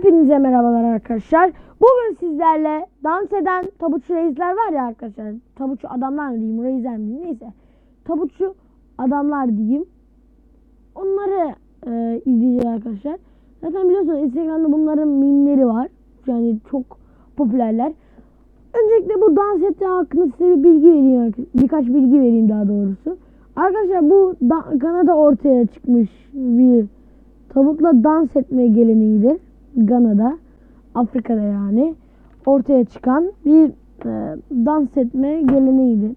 Hepinize merhabalar arkadaşlar. Bugün sizlerle dans eden tabutçu reisler var ya arkadaşlar. Tabutçu adamlar mı diyeyim, reisler mi diyeyim neyse. Tabutçu adamlar diyeyim. Onları e, izleyeceğiz arkadaşlar. Zaten biliyorsunuz Instagram'da bunların mimleri var. Yani çok popülerler. Öncelikle bu dans ettiği hakkında size bir bilgi vereyim. Birkaç bilgi vereyim daha doğrusu. Arkadaşlar bu da, Gana'da ortaya çıkmış bir tabutla dans etme geleneğidir. Gana'da, Afrika'da yani ortaya çıkan bir e, dans etme geleneğidir.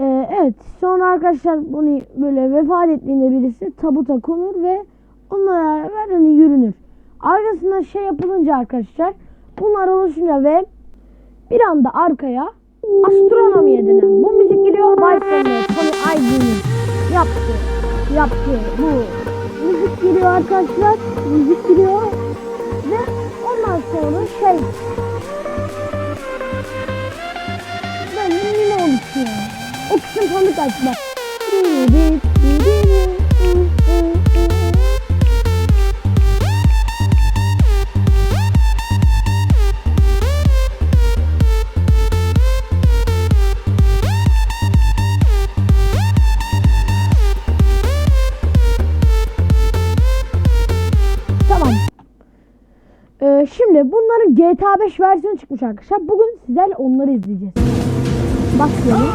E, evet, sonra arkadaşlar bunu böyle vefat ettiğinde birisi tabuta konur ve onunla beraber hani yürünür. Arkasında şey yapılınca arkadaşlar bunlar oluşunca ve bir anda arkaya astronomiye denen bu müzik giriyor. Wi-Fi'nin Tony Ivory'nin yaptı, yaptı bu müzik giriyor arkadaşlar. Müzik giriyor ve ondan sonra şey böyle mini oluşuyor. O kısım tanıdık aç bak. Ee, şimdi bunların GTA 5 versiyonu çıkmış arkadaşlar. Bugün sizlerle onları izleyeceğiz. Başlayalım.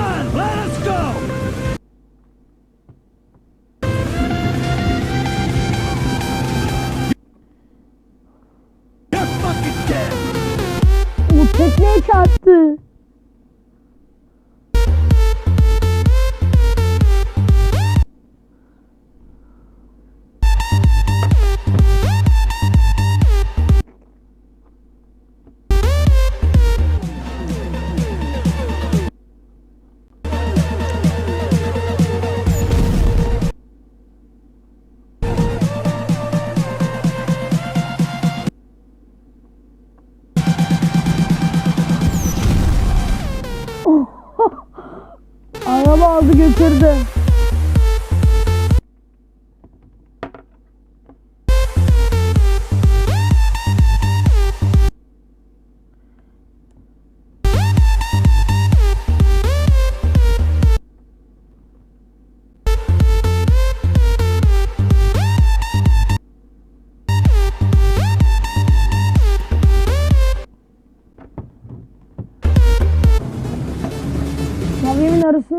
Bu tekneye çarptı. Araba aldı götürdü.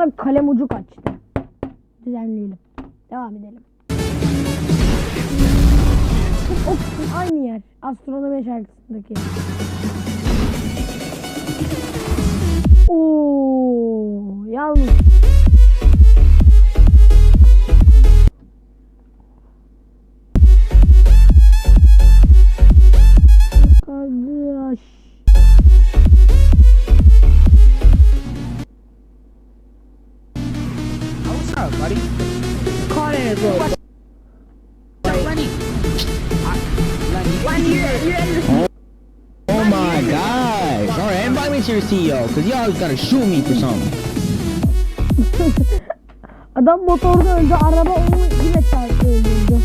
Arasında kalem ucu kaçtı. Düzenleyelim. Devam edelim. O kısım aynı yer. Astronomi şarkısındaki. Oo, yalnız. Your CEO, because you always gotta shoot me for something. Adam motorda öldü. Araba onu yine çarptı öldürdü.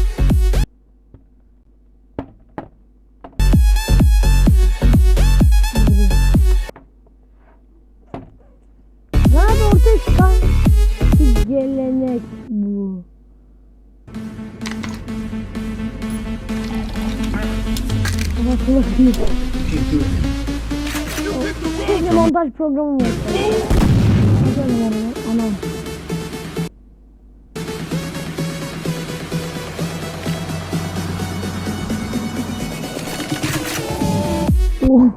Nerede ortaya çıkan bir gelenek bu. Ama kulak değil. Keşke montaj programı mı yapsaydım? Güzel yani, Anam. Oh.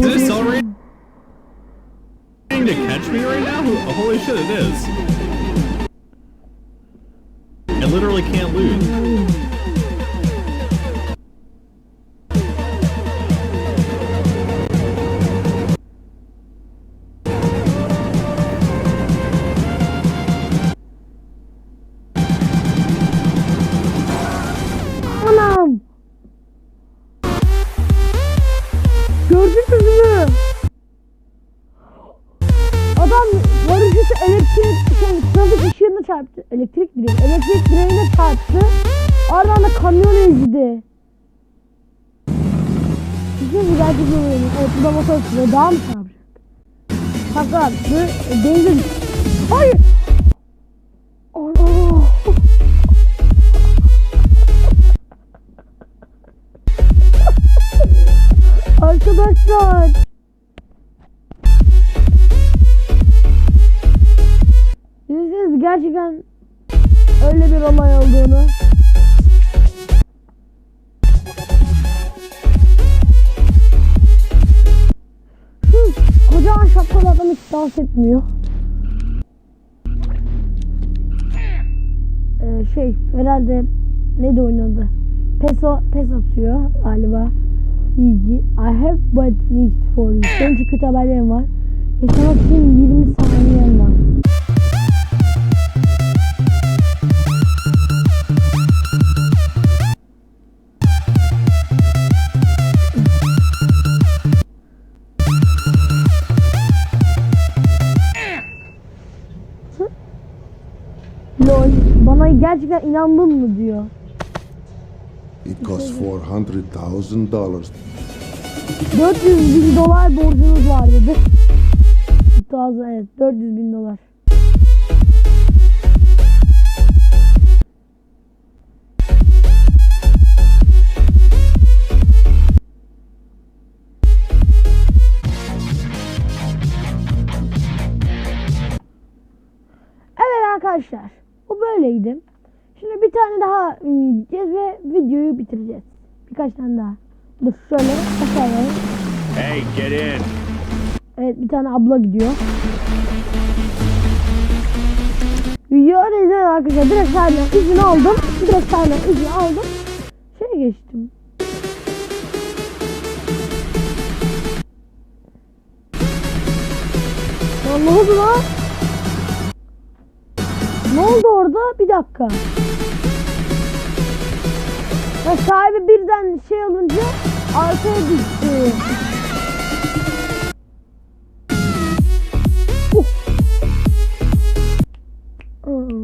Is this already trying to catch me right now? Holy shit, it is. I literally can't lose. Adam paraşütü elektrik şey trafik ışığına çarptı. Elektrik direği. Elektrik direğine çarptı. Ardından da kamyon ezdi. Bizim bir oyun. Evet bu da motor sürüyor. Daha mı çarpacak? Takla attı. e, Benzin. Hayır. Allah. Arkadaşlar. Gerçekten öyle bir olay olduğunu. Şu kocaman şapkalı adam hiç dans etmiyor. Ee, şey herhalde neydi oynadı? Peso, pes atıyor galiba. Yiğici. I have bad news for you. Senin kötü haberlerim var. Yaşamak için 20 saniyen var. Gerçekten inandın mı diyor. It thousand dollars 400 bin dolar borcunuz var dedi. Tuhaf, evet 400 bin dolar. Evet arkadaşlar bu böyleydi. Şimdi bir tane daha izleyeceğiz ve videoyu bitireceğiz. Birkaç tane daha. Dur şöyle aşağıya. Hey, get in. Evet bir tane abla gidiyor. Video öyle izleyin arkadaşlar. Direkt sahiden izin aldım. Direkt sahiden izin aldım. Şeye geçtim. Ya ne oldu lan? Ne oldu orada? Bir dakika. Ya sahibi birden şey olunca arkaya düştü. Aa.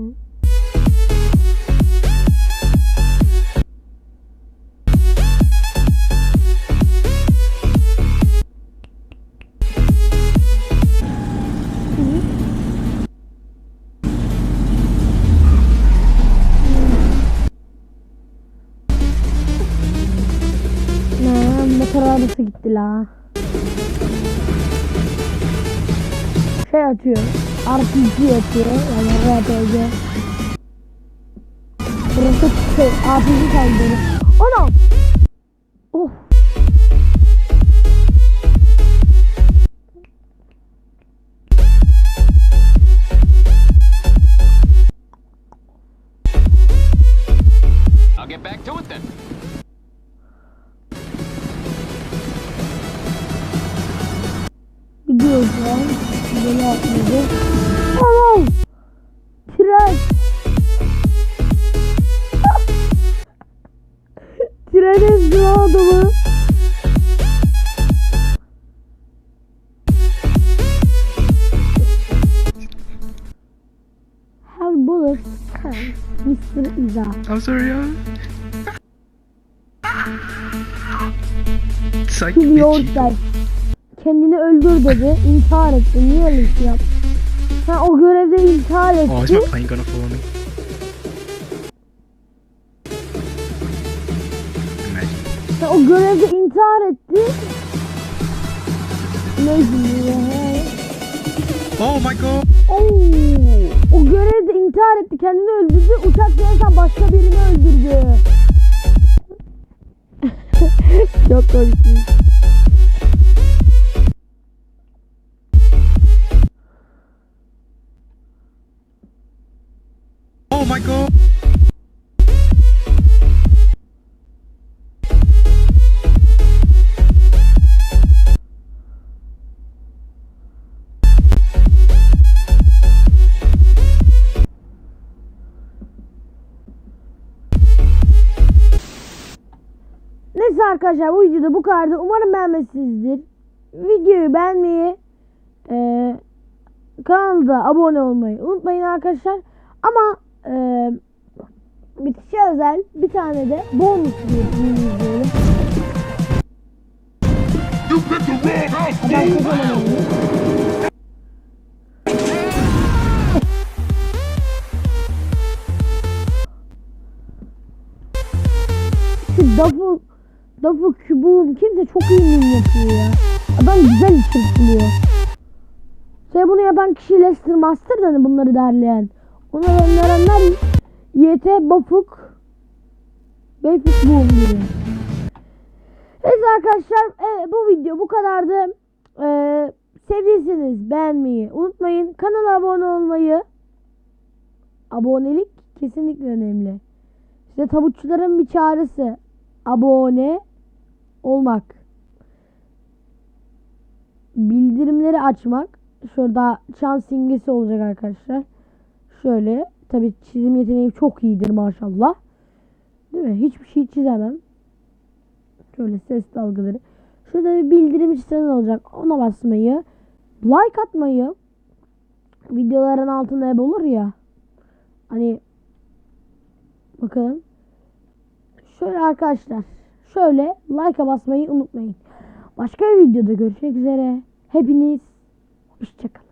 Motor arabası gitti la. Şey atıyor. RPG atıyor. Yani RPG. Burası şey RPG kaldırıyor. Anam. Oh. Ezdi lan adamı. Bullets can Mr. Iza. I'm sorry, Kill bitch. yourself. Kendini öldür dedi. İntihar etti. Niye öyle şey yaptı? Sen o görevde intihar etti. Oh, is my plane gonna follow me? Sen o görevde intihar etti. Oh my god! Oo, o görevde intihar etti. Kendini öldürdü. Uçak yanarken başka birini öldürdü. Çok komik. Oh my god! Neyse arkadaşlar bu videoda bu kadardı. Umarım beğenmişsinizdir. Videoyu beğenmeyi, eee kanalda abone olmayı unutmayın arkadaşlar. Ama eee bitişe özel bir tane de bonus bir izleyelim. Şu Dafu Kübuğum kimse çok iyi mim yapıyor ya. Adam güzel çırpılıyor. Şey bunu yapan kişi Lester Master hani bunları derleyen. Onu gönderenler YT Bafuk Beyfik Boom gibi. Evet arkadaşlar evet, bu video bu kadardı. Ee, sevdiyseniz beğenmeyi unutmayın. Kanala abone olmayı abonelik kesinlikle önemli. İşte tabutçuların bir çağrısı abone olmak. Bildirimleri açmak. Şurada çan simgesi olacak arkadaşlar. Şöyle. Tabi çizim yeteneğim çok iyidir maşallah. Değil mi? Hiçbir şey çizemem. Şöyle ses dalgaları. Şurada bir bildirim çizen olacak. Ona basmayı. Like atmayı. Videoların altında hep olur ya. Hani bakalım. Şöyle arkadaşlar. Şöyle like'a basmayı unutmayın. Başka bir videoda görüşmek üzere. Hepiniz hoşçakalın.